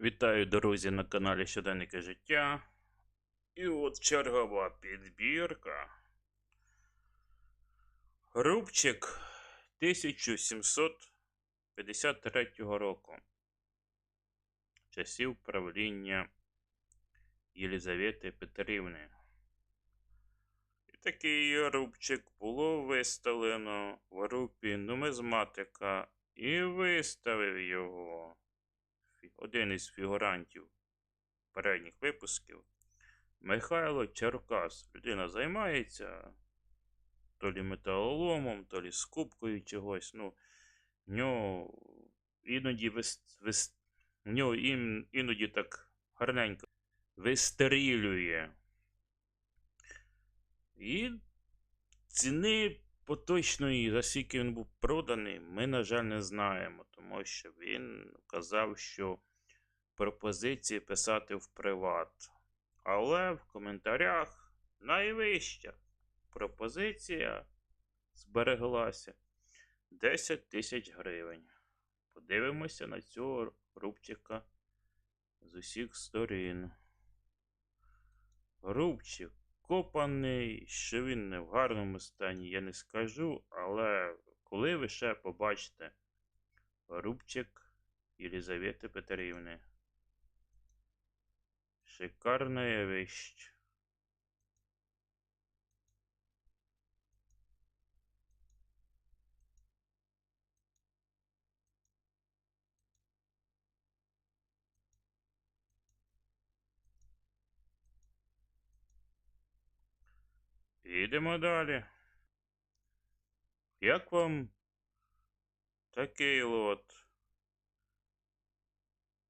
Вітаю, друзі, на каналі Щоденники життя. І от чергова підбірка. Рубчик 1753 року. Часів правління Єлизавети Петрівни. І такий рубчик було виставлено в групі нумизматика і виставив його один із фігурантів передніх випусків Михайло Черкас. Людина займається то лі металоломом, то лі скупкою чогось. Ну, в нього іноді вис, вис, в нього ін, іноді так гарненько вистрілює. І ціни поточної, за скільки він був проданий, ми, на жаль, не знаємо, тому що він казав, що пропозиції писати в приват. Але в коментарях найвища пропозиція збереглася 10 тисяч гривень. Подивимося на цього рубчика з усіх сторін. Рубчик копаний, що він не в гарному стані, я не скажу, але коли ви ще побачите рубчик Єлізавети Петрівни. Шикарна вещь. Їдемо далі. Як вам такий лот?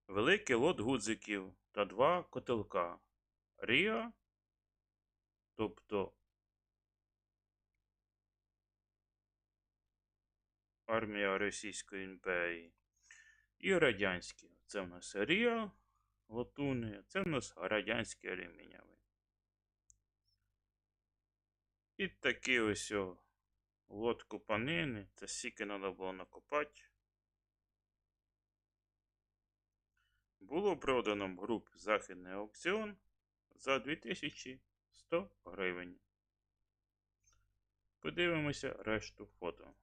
Великий лот гудзиків та два котелка. Ріа, тобто армія Російської імперії, і радянські. Це в нас Ріа латуни, це в нас радянський алюмінієвий. І такі ось о лодку панини. Це сіки треба було накопати. Було продано в групі Західний аукціон за 2100 гривень. Подивимося решту фото.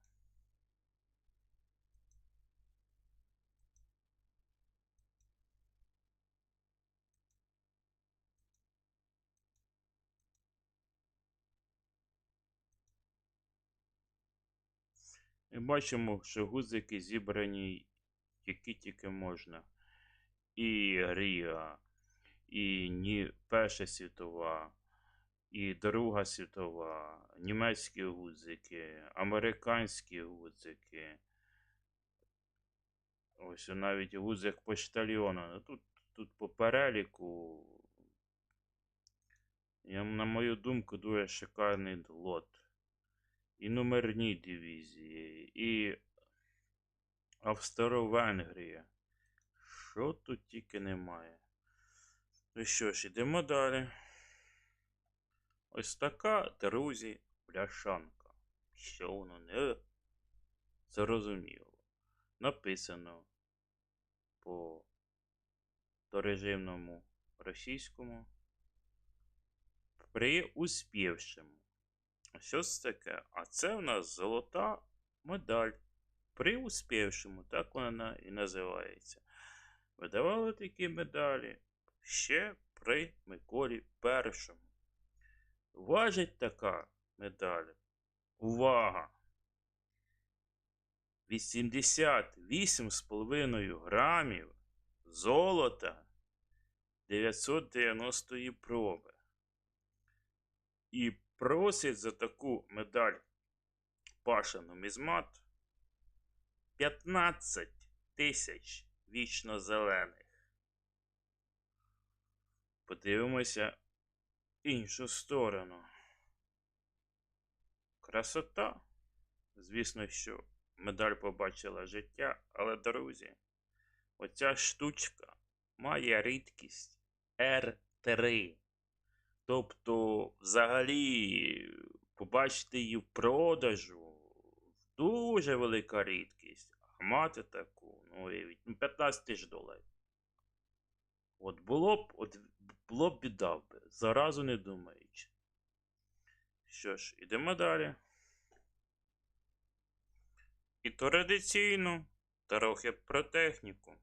І бачимо, що гузики зібрані які тільки можна. І Ріа, і Ні... Перша світова, і Друга світова, німецькі гудзики, американські гудзики. Ось навіть гудзик поштальйона. Ну, Тут, тут по переліку, я, на мою думку, дуже шикарний лот. І номерні дивізії, і Австро-Венгрія. Що тут тільки немає. Ну що ж, ідемо далі. Ось така, друзі, пляшанка. Що воно не зрозуміло. Написано по дорежимному російському. При успівшому. Що це таке? А це в нас золота медаль. При успівшому, так вона і називається. Видавали такі медалі ще при Миколі Першому. Важить така медаль. Увага! 88,5 грамів золота 990 проби. І просить за таку медаль Паша Нумізмат 15 тисяч вічно зелених. Подивимося іншу сторону. Красота. Звісно, що медаль побачила життя, але, друзі, оця штучка має рідкість R3. Тобто, взагалі, побачити її в продажу дуже велика рідкість. А мати таку, ну, уявіть, ну, 15 тисяч доларів. От було б віддав би, заразу не думаючи. Що ж, ідемо далі. І традиційно, трохи про техніку.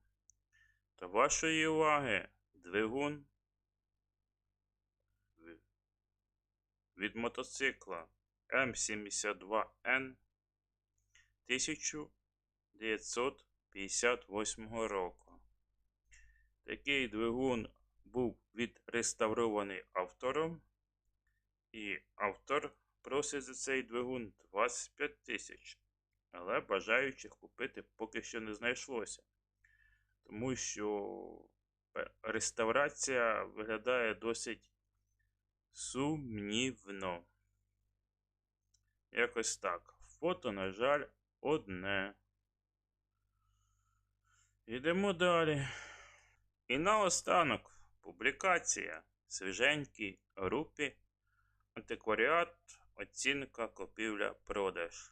До вашої уваги двигун від мотоцикла М72Н 1958 року. Такий двигун був відреставрований автором, і автор просить за цей двигун 25 тисяч. Але бажаючих купити поки що не знайшлося. Тому що реставрація виглядає досить сумнівно. Якось так. Фото, на жаль, одне. Йдемо далі. І наостанок публікація свіженькій групі Антикваріат, оцінка, купівля, продаж.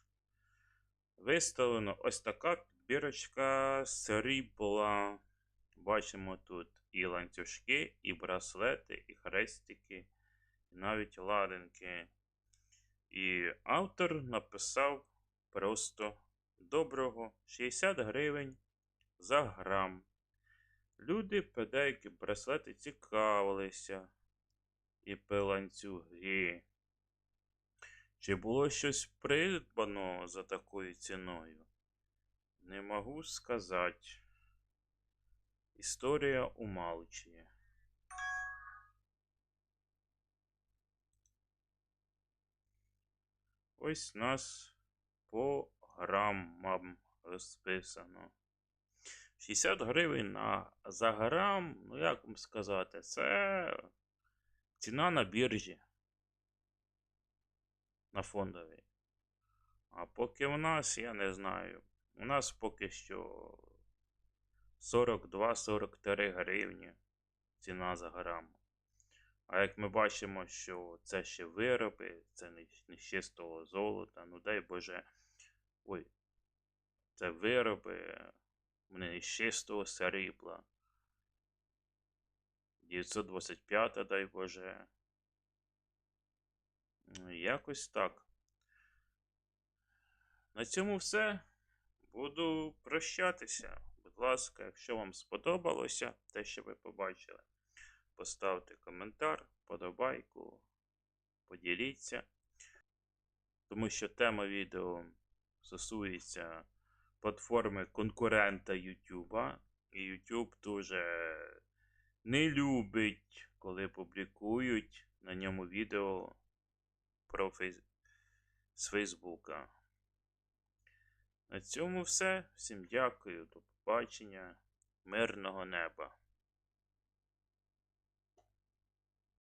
Виставлено ось така підбірочка срібла. Бачимо тут і ланцюжки, і браслети, і хрестики, і навіть ладинки. І автор написав просто доброго 60 гривень за грам. Люди по браслети цікавилися і ланцюги. Чи було щось придбано за такою ціною? Не можу сказати. Історія умалчує. Ось нас по грамам розписано. 60 гривень на за грам, ну як вам сказати, це ціна на біржі. На фондовій. А поки в нас, я не знаю. У нас поки що 42-43 гривні ціна за грам. А як ми бачимо, що це ще вироби, це не, з чистого золота, ну дай Боже. Ой, це вироби, вони не з чистого срібла. 925, дай Боже. Ну, Якось так. На цьому все. Буду прощатися. Будь ласка, якщо вам сподобалося те, що ви побачили, поставте коментар, подобайку, поділіться. Тому що тема відео стосується платформи конкурента YouTube. І YouTube дуже не любить, коли публікують на ньому відео про фейс... з Фейсбука. На цьому все. Всім дякую, до побачення, мирного неба.